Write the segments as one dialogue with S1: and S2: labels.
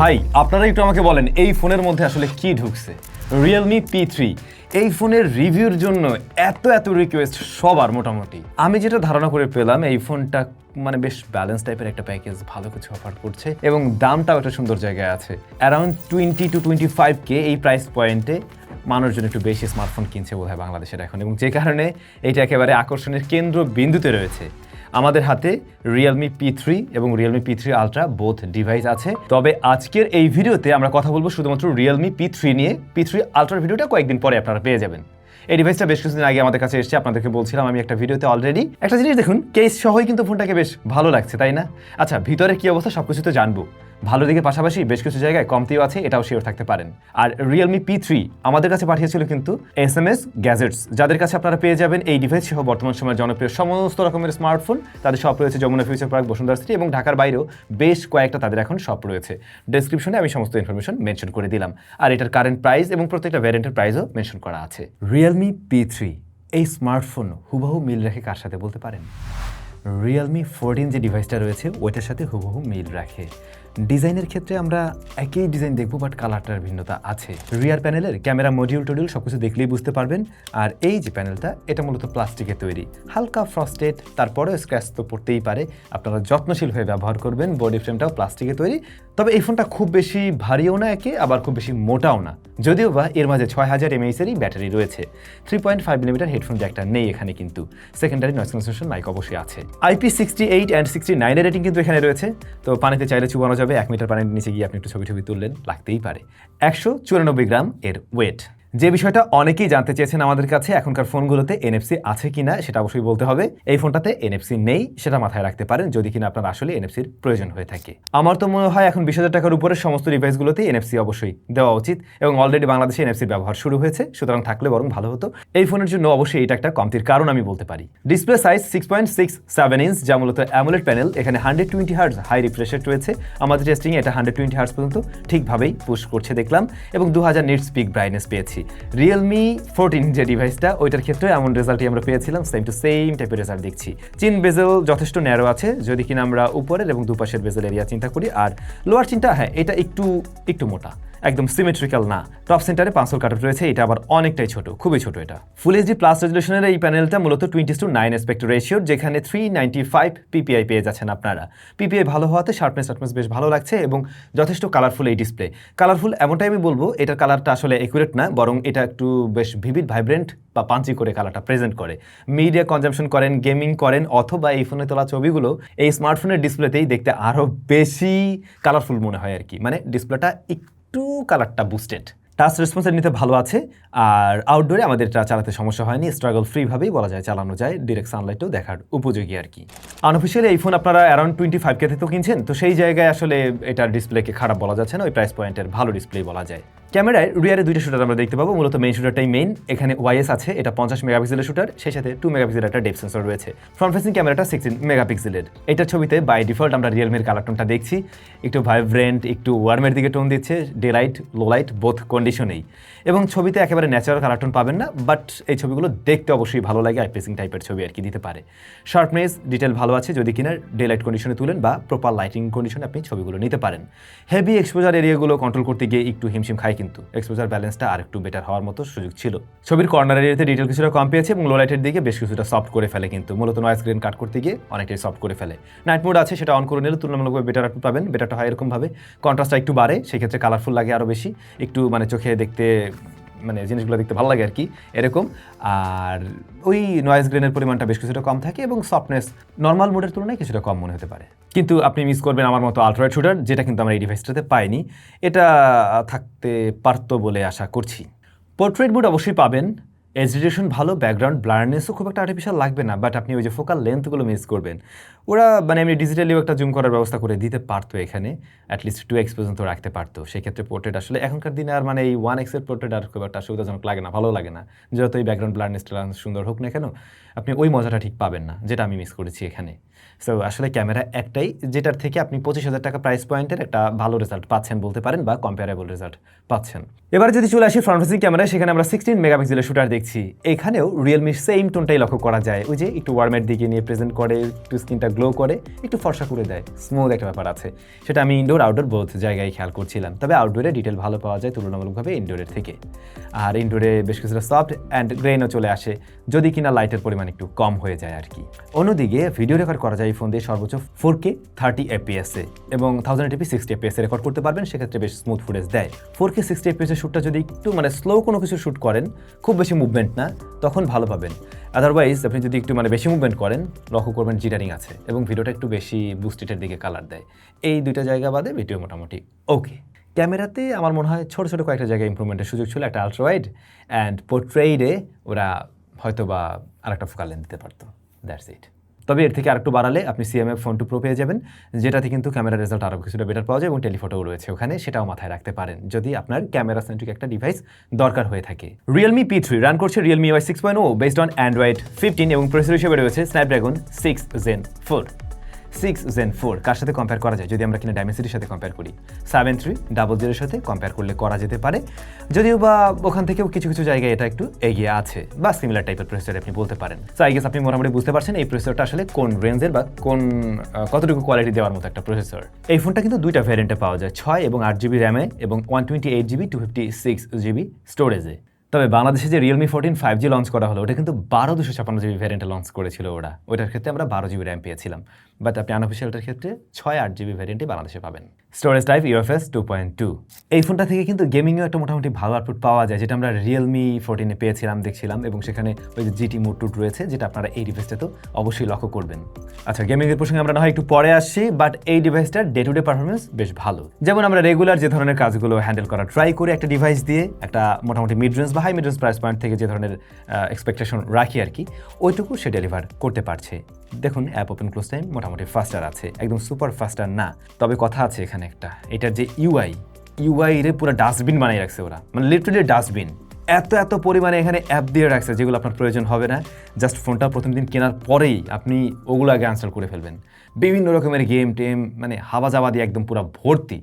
S1: ভাই, আপনারা একটু আমাকে বলেন, এই ফোনের মধ্যে আসলে কি ঢুকছে? রিয়েলমি পি থ্রি এই ফোনের রিভিউর জন্য এত এত রিকোয়েস্ট সবার মোটামুটি। আমি যেটা ধারণা করে পেলাম, এই ফোনটা মানে বেশ ব্যালেন্স টাইপের একটা প্যাকেজ ভালো কিছু অফার করছে এবং দামটাও একটা সুন্দর জায়গায় আছে। Around twenty two twenty five K এই প্রাইস পয়েন্টে মানুষজন একটু বেশি স্মার্টফোন কিনছে বোধ হয় বাংলাদেশের এখন এবং যে কারণে এইটা একেবারে আকর্ষণের কেন্দ্র বিন্দুতে রয়েছে। আমাদের হাতে রিয়েলমি পি থ্রি এবং Realme P three ultra both device আছে। তবে আজকের এই ভিডিওতে আমরা কথা বলব শুধুমাত্র রিয়েলমি পি থ্রি নিয়ে। পি থ্রি আলট্রার ভিডিওটা কয়েকদিন পরে আপনারা পেয়ে যাবেন। এই ডিভাইসটা বেশ কিছুদিন আগে আমাদের কাছে এসেছে, আপনাদেরকে বলছিলাম আমি একটা ভিডিওতে অলরেডি একটা জিনিস দেখুন কেস সহই কিন্তু ফোনটাকে বেশ ভালো লাগছে, তাই না? আচ্ছা ভিতরে কি অবস্থা সবকিছু তো জানব। ভালো দিকে পাশাপাশি বেশ কিছু জায়গায় কমতিও আছে, এটাও শিওর থাকতে পারেন। আর রিয়েলমি পি থ্রি আমাদের কাছে পাঠিয়েছিল কিন্তু এস এম এস গ্যাজেটস যাদের কাছে আপনারা পেয়ে যাবেন এই ডিভাইস সহ বর্তমান সময়ের জনপ্রিয় সমস্ত রকমের স্মার্টফোন তাদের সব রয়েছে Jamuna future park Bashundhara city এবং ঢাকার বাইরেও বেশ কয়েকটা তাদের এখন সব রয়েছে। ডেসক্রিপশনে আমি সমস্ত ইনফরমেশন মেনশন করে দিলাম। আর এটার কারেন্ট প্রাইস এবং প্রত্যেকটা ভ্যারিয়েন্টের প্রাইসও মেনশন করা আছে। রিয়েলমি পি থ্রি এই স্মার্টফোন হুবহু মিল রেখে কার সাথে বলতে পারেন? রিয়েলমি ফোরটিন যে ডিভাইসটা রয়েছে, ওইটার সাথে হুবহু মিল রাখে। ডিজাইনের ক্ষেত্রে আমরা একই ডিজাইন দেখব বাট কালারটার ভিন্নতা আছে। রিয়ার প্যানেলের ক্যামেরা মডিউল টডিউল সব কিছু দেখলেই বুঝতে পারবেন। আর এই যে প্যানেলটা এটা মূলত প্লাস্টিকের তৈরি। হালকা ফ্রস্টেড তারপরেও স্ক্র্যাচ তো পড়তেই পারে। আপনারা যত্নশীল হয়ে ব্যবহার করবেন বডি ফ্রেমটাও প্লাস্টিকে তৈরি। তবে এই ফোনটা খুব বেশি ভারীও না একে, আবার খুব বেশি মোটাও না। যদিও বা এর মাঝে ছয় হাজার এমএইচেরই ব্যাটারি রয়েছে। Three point five millimetre headphone জ্যাকটা নেই এখানে কিন্তু। সেকেন্ডারি নয়েস ক্যান্সেলেশন মাইক অবশ্যই আছে। IP sixty eight and sixty নাইনের রেটিং কিন্তু এখানে রয়েছে। তো পানিতে চাইলে চুবানো যাবে। এক মিটার পানির নিচে গিয়ে আপনি একটু ছবি ছবি তুললেন, লাগতেই পারে। একশো চুরানব্বই গ্রাম এর ওয়েট যে বিষয়টা অনেকেই জানতে চেয়েছেন আমাদের কাছে, এখনকার ফোনগুলোতে এনএফসি আছে কিনা সেটা অবশ্যই বলতে হবে। এই ফোনটাতে এনএফসি নেই, সেটা মাথায় রাখতে পারেন, যদি কিনা আপনার আসলে এনএফসির প্রয়োজন হয়ে থাকে। আমার তো মনে হয় এখন বিশ হাজার টাকার উপরে সমস্ত ডিভাইসগুলোতে এনএফসি অবশ্যই দেওয়া উচিত এবং অলরেডি বাংলাদেশে এনএফসির ব্যবহার শুরু হয়েছে, সুতরাং থাকলে বরং ভালো হতো। এই ফোনের জন্য অবশ্যই এটা একটা কমতির কারণ আমি বলতে পারি। Display size six point six seven inch যা মূলত অ্যামুলেট প্যানেল এখানে hundred twenty hertz high refresh rate রয়েছে। আমাদের টেস্টিং এটা হান্ড্রেড টোয়েন্টি হার্স পর্যন্ত ঠিকভাবেই পুশ করছে দেখলাম এবং দু হাজার নিট স্পিক ব্রাইটনেস পেয়েছি। রিয়েলমি ফোরটিন যে ডিভাইসটা ওইটার ক্ষেত্রে এমন রেজাল্টই আমরা পেয়েছিলাম সেম টু সেম টাইপের রেজাল্ট দেখছি। চিন বেজেল যথেষ্ট ন্যারো আছে, যদি কিনা আমরা উপরের এবং দুপাশের বেজেল এরিয়া চিন্তা করি, আর লোয়ার চিন্তা হ্যাঁ এটা একটু একটু মোটা। একদম সিমেট্রিক্যাল না। টপ সেন্টারে পাঁচশোর কাটআপ রয়েছে, এটা আবার অনেকটাই ছোট, খুবই ছোট এটা। ফুল এইচডি প্লাস রেজলিউশনের এই প্যানেলটা মূলত টোয়েন্টি টু নাইন এসপেক্ট রেশিওর যেখানে থ্রি নাইনটি ফাইভ পিপিআই পেয়ে যাচ্ছেন আপনারা। পিপিআই ভালো হওয়াতে শার্পনেস শার্পনেস বেশ ভালো লাগছে এবং যথেষ্ট কালারফুল এই ডিসপ্লে কালারফুল এমনটাই আমি বলব এটার কালারটা আসলে একুরেট না, বরং এটা একটু বেশ ভিভিড ভাইব্রেন্ট বা পাঞ্চি করে কালারটা প্রেজেন্ট করে। মিডিয়া কনজামশন করেন গেমিং করেন, অথবা এই ফোনে তোলা ছবিগুলো এই স্মার্টফোনের ডিসপ্লেতেই দেখতে আরও বেশি কালারফুল মনে হয় আর কি। মানে ডিসপ্লেটা একটু কালারটা বুস্টেড টাচ রেসপন্সের নিতে ভালো আছে, আর আউটডোরে আমাদের এটা চালাতে সমস্যা হয়নি স্ট্রাগল ফ্রিভাবেই বলা যায়, চালানো যায় ডিরেক্ট সানলাইটও দেখার উপযোগী আর কি। আনঅফিসিয়ালি এই ফোন আপনারা অ্যারাউন্ড টোয়েন্টি ফাইভ কেতে তো কিনছেন, তো সেই জায়গায় আসলে এটার ডিসপ্লেকে খারাপ বলা যাচ্ছে না, ওই প্রাইস পয়েন্টের ভালো ডিসপ্লে বলা যায়। ক্যামেরায় রিয়ারে দুইটা শুটার আমরা দেখতে পাবো। মূলত মেইন শুটারটাই মেইন এখানে ওয়াইএস আছে, এটা পঞ্চাশ মেগাপিক্সেলের শুটার সেই সাথে টু মেগাপিক্সেলের একটা ডেপ সেন্সর রয়েছে। ফ্রন্ট ফেসিং ক্যামেরাটা সিক্সটিন মেগাপিক্সেলের। এটা ছবিতে বাই ডিফল্ট আমরা রিয়েলমির কালার টোনটা দেখছি। একটু ভাইব্রেন্ট একটু ওয়ার্মের দিকে টোন দিচ্ছে। Day light low light both কন্ডিশনেই এবং ছবিতে একেবারে ন্যাচারাল কালার টোন পাবেন না বাট এই ছবিগুলো দেখতে অবশ্যই ভালো লাগে আই প্রেসিং টাইপের ছবি আর কি দিতে পারে। শার্পনেস ডিটেল ভালো আছে, যদি কিনা ডে লাইট কন্ডিশনে তুলেন বা প্রপার লাইটিং কন্ডিশনে আপনি ছবিগুলো নিতে পারেন। হেভি এক্সপোজার এরিয়াগুলো কন্ট্রোল করতে গিয়ে একটু হিমশিম খায় কিন্তু এক্সপোজার ব্যালেন্সটা আর একটু বেটার হওয়ার মতো সুযোগ ছিল। ছবির কর্নার এরিয়াতে ডিটেল কিছুটা কম পেয়েছে এবং লোলাইটের দিকে বেশ কিছুটা সফট করে ফেলে কিন্তু। মূলত নয়েস স্ক্রিন কাট করতে গিয়ে অনেকটাই সফট করে ফেলে। নাইট মোড আছে, সেটা অন করে নিলে তুলনামূলকভাবে বেটার একটু পাবেন। বেটারটা হয় এরকমভাবে। কন্ট্রাস্টটা একটু বাড়ে, সেক্ষেত্রে কালারফুল লাগে আরও বেশি। একটু মানে চোখে দেখতে মানে জিনিসগুলো দেখতে ভালো লাগে আর কি, এরকম। আর ওই নয়েজ গ্রেনের পরিমাণটা বেশ কিছুটা কম থাকে এবং সফটনেস নর্মাল মোডের তুলনায় কিছুটা কম মনে হতে পারে। কিন্তু আপনি মিস করবেন আমার মতো আলট্রাইট শুটার যেটা কিন্তু আমরা এই ডিভাইসটাতে পাইনি। এটা থাকতে পারতো বলে আশা করছি। পোর্ট্রেট মোড অবশ্যই পাবেন। এজুকেশন ভালো ব্যাকগ্রাউন্ড ব্লারনেসও খুব একটা আর্টিফিশিয়াল লাগবে না বাট আপনি ওই যে ফোকাল লেন্থগুলো মিস করবেন। ওরা মানে এমনি ডিজিটালিও একটা জুম করার ব্যবস্থা করে দিতে পারতো এখানে অ্যাটলিস্ট টু এক্স পর্যন্ত রাখতে পারতো। সেক্ষেত্রে পোর্ট্রেট আসলে এখনকার দিনে আর মানে এই ওয়ান এক্সের পোর্ট্রেট আর খুব একটা সুবিধাজনক লাগে না, ভালো লাগে না। যতই ব্যাকগ্রাউন্ড ব্লারনেসটা সুন্দর হোক না কেন, আপনি ওই মজাটা ঠিক পাবেন না, যেটা আমি মিস করেছি এখানে। সো আসলে ক্যামেরা একটাই, যেটার থেকে আপনি পঁচিশ হাজার টাকা প্রাইস পয়েন্টের একটা ভালো রেজাল্ট পাচ্ছেন বলতে পারেন, বা কম্পেয়ারেবল রেজাল্ট পাচ্ছেন। এবার যদি চলে আসি ফ্রন্ট ফেসিং ক্যামেরায় সেখানে আমরা সিক্সটিন মেগাপিক্সেলের শুটার দেখছি। এখানেও রিয়েলমির সেম টোনটাই লক্ষ্য করা যায়। ওই যে একটু ওয়ার্মের দিকে নিয়ে প্রেজেন্ট করে, একটু স্ক্রিনটা গ্লো করে, একটু ফর্সা করে দেয়। স্মুথ একটা ব্যাপার আছে। সেটা আমি ইনডোর আউটডোর বোথ জায়গায় খেয়াল করছিলাম। তবে আউটডোরে ডিটেল ভালো পাওয়া যায় তুলনামূলকভাবে ইনডোরের থেকে। আর ইনডোরে বেশ কিছুটা সফট অ্যান্ড গ্রেনও চলে আসে, যদি কিনা লাইটের পরিমাণ একটু কম হয়ে যায় আর কি। অন্যদিকে ভিডিও রেকর্ড করা যায় এই ফোন দিয়ে সর্বোচ্চ ফোর কে থার্টি এপিএসে এবং থাউজেন্ড এটিপি সিক্সটি এপিএসে রেকর্ড করতে পারবেন। সেক্ষেত্রে বেশ স্মুথ ফুটেজ দেয়। ফোর কে সিক্সটি এপিএসের শ্যুটটা যদি একটু মানে স্লো কোনো কিছু শ্যুট করেন, খুব বেশি মুভমেন্ট না, তখন ভালো পাবেন। আদারওয়াইজ আপনি যদি একটু মানে বেশি মুভমেন্ট করেন, লক্ষ্য করবেন জিটারিং আছে এবং ভিডিওটা একটু বেশি বুস্টেটের দিকে কালার দেয়। এই দুইটা জায়গা বাদে ভিডিও মোটামুটি ওকে ক্যামেরাতে আমার মনে হয় ছোটো ছোটো কয়েকটা জায়গায় ইম্প্রুভমেন্টের সুযোগ ছিল, একটা আলট্রাওয়াইড অ্যান্ড পোর্ট্রেইডে ওরা হয়তো বা আরেকটা ফোকাল লেন দিতে পারতো। দ্যাটস ইট তবে এর থেকে আরেকটু বাড়ালে আপনি সিএমএফ ফোন টু প্রো পেয়ে যাবেন, যেটাতে কিন্তু ক্যামেরা রেজাল্ট আরও কিছুটা বেটার পাওয়া যায় এবং টেলিফোটোও রয়েছে ওখানে, সেটাও মাথায় রাখতে পারেন, যদি আপনার ক্যামেরা সেন্ট্রিক একটা ডিভাইস দরকার হয়ে থাকে। রিয়েলমি পি থ্রি রান করছে Realme Y six point O based on Android fifteen এবং প্রসেসর হিসেবে রয়েছে Snapdragon six gen four six gen four, কার সাথে কম্পেয়ার করা যায়? যদি আমরা কিনা ডাইমেন্সিটির সাথে কম্পেয়ার করি। সেভেন থ্রি ডাবল জিরোর সাথে কম্পেয়ার করলে করা যেতে পারে। যদিও বা ওখান থেকেও কিছু কিছু জায়গায় এটা একটু এগিয়ে আছে, বা সিমিলার টাইপের প্রসেসর আপনি বলতে পারেন। সো আই গেস আপনি মোটামুটি বুঝতে পারছেন এই প্রসেসরটা আসলে কোন রেঞ্জের বা কোন কতটুকু কোয়ালিটি দেওয়ার মতো একটা প্রসেসর এই ফোনটা কিন্তু দুইটা ভ্যারিয়েন্টে পাওয়া যায়, ছয় এবং আট জিবি র্যামে এবং one twenty eight GB two fifty six GB স্টোরেজে তবে বাংলাদেশে যে Realme fourteen five G launch করা হলো, ওটা কিন্তু বারো দুশো ছাপান্ন জিবি ভ্যারিয়েন্টে লঞ্চ করেছিল ওরা। ওটার ক্ষেত্রে আমরা বারো জিবি র্যাম পেয়েছিলাম। বাট আপনি আনঅফিসিয়ালটার ক্ষেত্রে ছয় আট জিবি ভ্যারিয়েন্টে বাংলাদেশে পাবেন। Storage type UFS two point two এই ফোনটা থেকে কিন্তু গেমিংয়েও একটা মোটামুটি ভালো আউটপুট পাওয়া যায়, যেটা আমরা রিয়েলমি ফোরটিনে পেয়েছিলাম, দেখছিলাম এবং সেখানে ওই যে জিটি মোড টুট রয়েছে, যেটা আপনারা এই ডিভাইসটাতেও অবশ্যই লক্ষ্য করবেন। আচ্ছা গেমিংয়ের প্রসঙ্গে আমরা না হয় একটু পরে আসছি বাট এই ডিভাইসটার ডে টু ডে পারফরমেন্স বেশ ভালো। যেমন আমরা রেগুলার যে ধরনের কাজগুলো হ্যান্ডেল করা ট্রাই করি একটা ডিভাইস দিয়ে, একটা মোটামুটি মিড রেঞ্জ বা high mid range price point থেকে যে ধরনের এক্সপেকটেশন রাখি আর কি, ওইটুকু সে ডেলিভার করতে পারছে। দেখুন অ্যাপ ওপেন ক্লোজ টাইম মোটামুটি ফাস্টার আছে, একদম সুপার ফাস্টার না। তবে কথা আছে এখানে একটা এটার যে ইউআই ইউআই রে পুরো ডাস্টবিন বানিয়ে রাখছে ওরা। মানে লিটারেলি ডাস্টবিন এত এত পরিমাণে এখানে অ্যাপ দিয়ে রাখছে যেগুলো আপনার প্রয়োজন হবে না। জাস্ট ফোনটা প্রথম দিন কেনার পরেই আপনি ওগুলো আগে আনসার করে ফেলবেন। বিভিন্ন রকমের গেম টেম মানে হাওয়া জাওয়া দিয়ে একদম পুরো ভর্তি।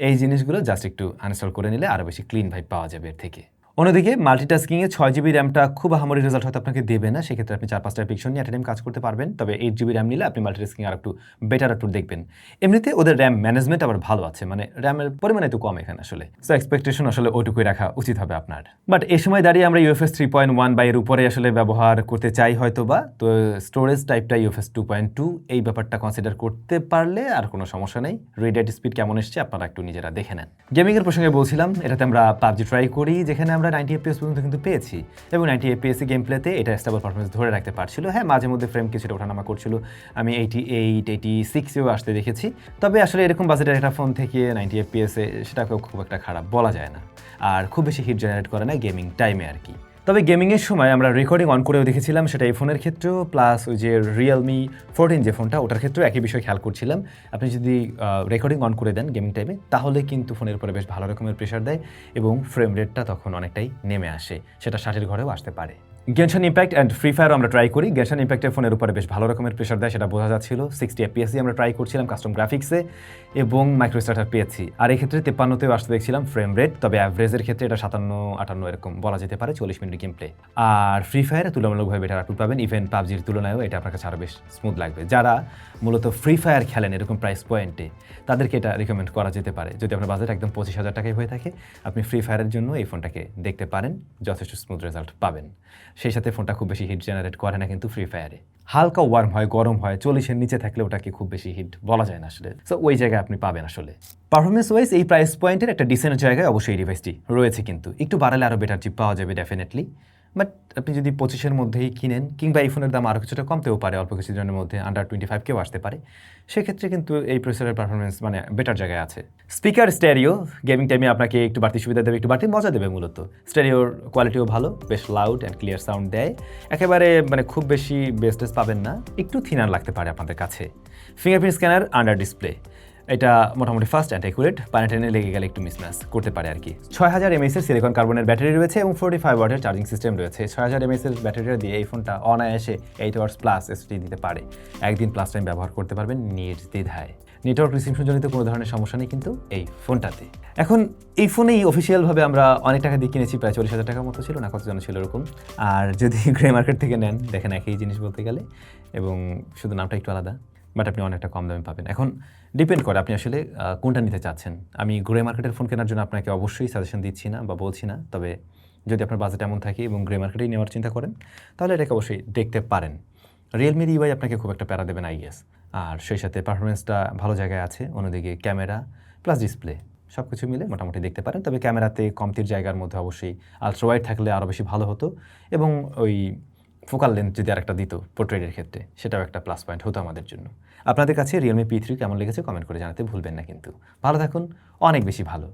S1: এই জিনিসগুলো জাস্ট একটু আনস্টল করে নিলে আরও বেশি ক্লিন ভাইব পাওয়া যাবে এর থেকে। অন্যদিকে মাল্টিটাস্কিংয়ে ছয় জিবি র্যামটা খুব আহামরি রেজাল্ট হয়তো আপনাকে দেবে না, সেক্ষেত্রে আপনি চার পাঁচটা অ্যাপ্লিকেশন নিয়ে টাইম কাজ করতে পারবেন। তবে এইট জিবি র্যাম নিলে আপনি মাল্টিটাস্কিং আর একটু বেটার একটু দেখবেন। এমনিতে ওদের র্যাম ম্যানেজমেন্ট আবার ভালো আছে মানে র্যামের পরিমাণ একটু কম এখানে আসলে। সো এক্সপেকটেশন আসলে ওইটুকুই রাখা উচিত হবে আপনার। বাট এই সময় দাঁড়িয়ে আমরা ইউএফএস থ্রি পয়েন্ট ওয়ান বা এর উপরে আসলে ব্যবহার করতে চাই হয়তো বা তো স্টোরেজ টাইপটা ইউএফএস টু পয়েন্ট টু এই ব্যাপারটা কনসিডার করতে পারলে আর কোনো সমস্যা নেই। রিডেট স্পিড কেমন এসছে আপনারা একটু নিজেরা দেখে নেন। গেমিংয়ের প্রসঙ্গে বলছিলাম, এটাতে আমরা পাবজি ট্রাই করি, যেখানে আমরা নাইনটি এপিএস পর্যন্ত কিন্তু পেয়েছি এবং নাইনটি এফপিএস গেম প্লেতে এটা স্টেবল পারফরমেন্স ধরে রাখতে পারছিল। হ্যাঁ মাঝে মধ্যে ফ্রেম কিছুটা ওঠানামা করছিল। আমি এইটি এইট এইটি সিক্সেও আসতে দেখেছি। তবে আসলে এরকম বাজেটের একটা ফোন থেকে নাইনটি এফপিএসে সেটাকেও খুব একটা খারাপ বলা যায় না। আর খুব বেশি হিট জেনারেট করে না গেমিং টাইমে আর কি। তবে গেমিংয়ের সময় আমরা রেকর্ডিং অন করেও দেখেছিলাম, সেটা এই ফোনের ক্ষেত্রেও প্লাস ওই যে রিয়েলমি ফোরটিন যে ফোনটা, ওটার ক্ষেত্রেও একই বিষয় খেয়াল করছিলাম। আপনি যদি রেকর্ডিং অন করে দেন গেমিং টাইমে তাহলে কিন্তু ফোনের উপরে বেশ ভালো রকমের প্রেশার দেয় এবং ফ্রেম রেটটা তখন অনেকটাই নেমে আসে, সেটা ষাটের ঘরেও আসতে পারে। গেনশন ইম্প্যাক্ট অ্যান্ড ফ্রি ফায়ারও আমরা ট্রাই করি। গেনশন ইম্প্যাক্টের ফোনের উপরে বেশ ভালো রকমের প্রেশার দেয়, সেটা বোঝা যাচ্ছিল। সিক্সটি এফপিএসি আমরা ট্রাই করছিলাম কাস্টম গ্রাফিক্সে এবং মাইক্রোস্টার্টার পেয়েছি। আর এই ক্ষেত্রে তেপ্পান্নতেও আসতে দেখছিলাম ফ্রেম রেট তবে অ্যাভারেজের ক্ষেত্রে এটা সাতান্ন, আটান্ন এরকম বলা যেতে পারে, চল্লিশ মিনিট গেম প্লে আর ফ্রি ফায়ারে তুলনামূলকভাবে বেটার আউটপুট পাবেন। ইভেন পাবজির তুলনায়ও এটা আপনার কাছে আরও বেশ স্মুথ লাগবে। যারা মূলত ফ্রি ফায়ার খেলেন এরকম প্রাইস পয়েন্টে তাদেরকে এটা রিকমেন্ড করা যেতে পারে। যদি আপনার বাজেট একদম পঁচিশ হাজার টাকায় হয়ে থাকে, আপনি ফ্রি ফায়ারের জন্য এই ফোনটাকে দেখতে পারেন, যথেষ্ট স্মুথ রেজাল্ট পাবেন। সেই সাথে ফোনটা খুব বেশি হিট জেনারেট করে না কিন্তু ফ্রি ফায়ারে হালকা ওয়ার্ম হয়, গরম হয়, চল্লিশের নিচে থাকলে ওটাকে খুব বেশি হিট বলা যায় না আসলে। সো ওই জায়গায় আপনি পাবেন আসলে। পারফরমেন্স ওয়াইজ এই প্রাইস পয়েন্টের একটা ডিসেন্ট জায়গায় অবশ্যই ডিভাইসটি রয়েছে কিন্তু। একটু বাড়ালে আরও বেটার চিপ পাওয়া যাবে ডেফিনেটলি বাট আপনি যদি পঁচিশের মধ্যেই কিনেন কিংবা এই ফোনের দাম আরও কিছুটা কমতেও পারে, অল্প কিছু জনের মধ্যে আন্ডার টোয়েন্টি ফাইভকেও আসতে পারে। সেক্ষেত্রে কিন্তু এই প্রসেসরের পারফরমেন্স মানে বেটার জায়গায় আছে। স্পিকার স্টেরিও গেমিং টাইমে আপনাকে একটু বাড়তি সুবিধা দেবে, একটু বাড়তি মজা দেবে মূলত। স্টেরিওর কোয়ালিটিও ভালো, বেশ লাউড অ্যান্ড ক্লিয়ার সাউন্ড দেয়। একেবারে মানে খুব বেশি বেস্টেস পাবেন না, একটু থিনার লাগতে পারে আপনাদের কাছে। ফিঙ্গারপ্রিন্ট স্ক্যানার আন্ডার ডিসপ্লে এটা মোটামুটি ফার্স্ট অ্যান্ড অ্যাকুরেট টেনে লেগে গেলে একটু মিসম্যাচ করতে পারে আর কি ছয় হাজার এমএস এর সিলিকন কার্বনের ব্যাটারি রয়েছে এবং ফোর্টি ফাইভ ওয়াটের চার্জিং সিস্টেম রয়েছে। ছয় হাজার এমএস এর ব্যাটারিটা দিয়ে এই ফোনটা অনায়াসে এইট আওয়ার্স প্লাস এসটি দিতে পারে। একদিন প্লাস টাইম ব্যবহার করতে পারবেন নির্দ্বিধায়। নেটওয়ার্ক রিসিপশন জনিত কোনো ধরনের সমস্যা নেই কিন্তু এই ফোনটাতে এখন এই ফোনেই অফিসিয়ালভাবে আমরা অনেক টাকা দিয়ে কিনেছি, প্রায় চল্লিশ হাজার টাকার মতো ছিল, না কতজন ছিল এরকম। আর যদি গ্রে মার্কেট থেকে নেন, দেখেন একই জিনিস বলতে গেলে। এবং শুধু নামটা একটু আলাদা। বাট আপনি অনেকটা কম দামে পাবেন। এখন ডিপেন্ড করে আপনি আসলে কোনটা নিতে চাচ্ছেন। আমি গ্রে মার্কেটের ফোন কেনার জন্য আপনাকে অবশ্যই সাজেশন দিচ্ছি না বা বলছি না। তবে যদি আপনার বাজেট এমন থাকে এবং গ্রে মার্কেটেই নেওয়ার চিন্তা করেন, তাহলে এটাকে অবশ্যই দেখতে পারেন। রিয়েলমির ইউআই আপনাকে খুব একটা প্যারা দেবেন আই গেস আর সেই সাথে পারফরমেন্সটা ভালো জায়গায় আছে, অন্যদিকে ক্যামেরা প্লাস ডিসপ্লে সব কিছু মিলে মোটামুটি দেখতে পারেন। তবে ক্যামেরাতে কমতির জায়গার মধ্যে অবশ্যই আলট্রা ওয়াইড থাকলে আরও বেশি ভালো হতো। এবং ওই ফোকাল লেন্থ যদি আরেকটা দিত পোর্ট্রেটের ক্ষেত্রে, সেটাও একটা প্লাস পয়েন্ট হতো আমাদের জন্য। আপনাদের কাছে রিয়েলমি পি থ্রি কেমন লেগেছে কমেন্ট করে জানাতে ভুলবেন না কিন্তু। ভালো থাকুন, অনেক বেশি ভালো।